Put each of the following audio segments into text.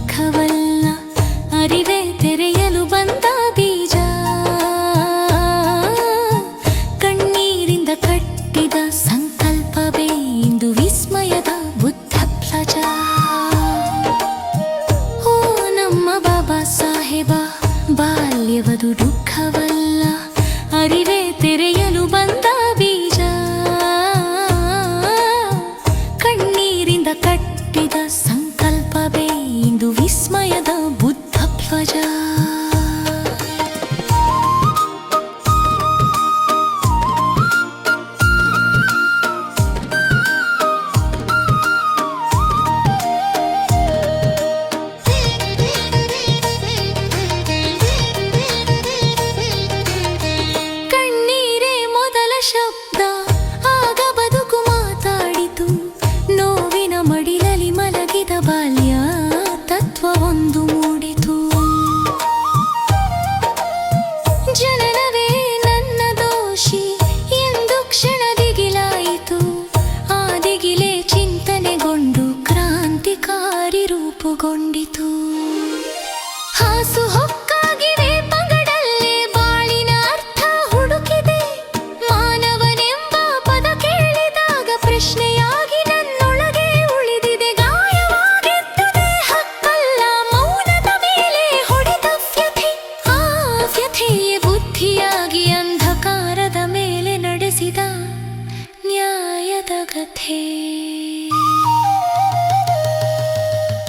ದುಃಖವಲ್ಲ, ಅರಿವೆ ತೆರೆಯಲು ಬಂದ ಬೀಜ. ಕಣ್ಣೀರಿಂದ ಕಟ್ಟಿದ ಸಂಕಲ್ಪವೇ ಇಂದು ವಿಸ್ಮಯದ ಬುದ್ಧ ಪ್ಲಜ ಓ ನಮ್ಮ ಬಾಬಾ ಸಾಹೇಬ, ಬಾಲ್ಯವದು ದುಃಖವಲ್ಲ, ಅರಿವೆ ತೆರೆಯಲು ಬಂದ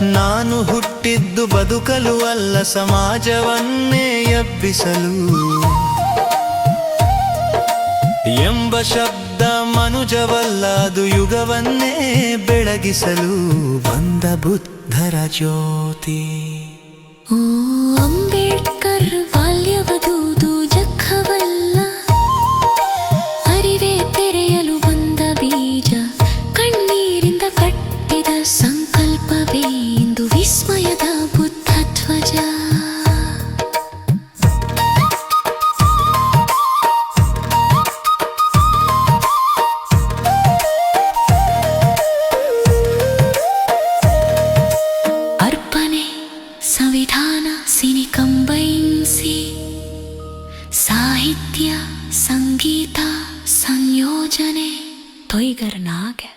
ನಾನು ಹುಟ್ಟಿದ್ದು ಬದುಕಲು ಅಲ್ಲ, ಸಮಾಜವನ್ನೇ ಎಬ್ಬಿಸಲು. ಎಂಬ ಶಬ್ದ ಮನುಜವಲ್ಲ, ಅದು ಯುಗವನ್ನೇ ಬೆಳಗಿಸಲು. ಬಂದ ಬುದ್ಧರ ಜ್ಯೋತಿ. ಅಂಬೇಡ್ಕರ್ ಬಾಲ್ಯವದೂದು ಜಖವಲ್ಲ. ಅರಿವೆ ತೆರೆಯಲು ಬಂದ ಬೀಜ, ಕಣ್ಣೀರಿಂದ ಕಟ್ಟಿದ ಸಂಗೀತ ಸಂಯೋಜನೆ ತೊಯ್ಗರ್ನಾಗೆ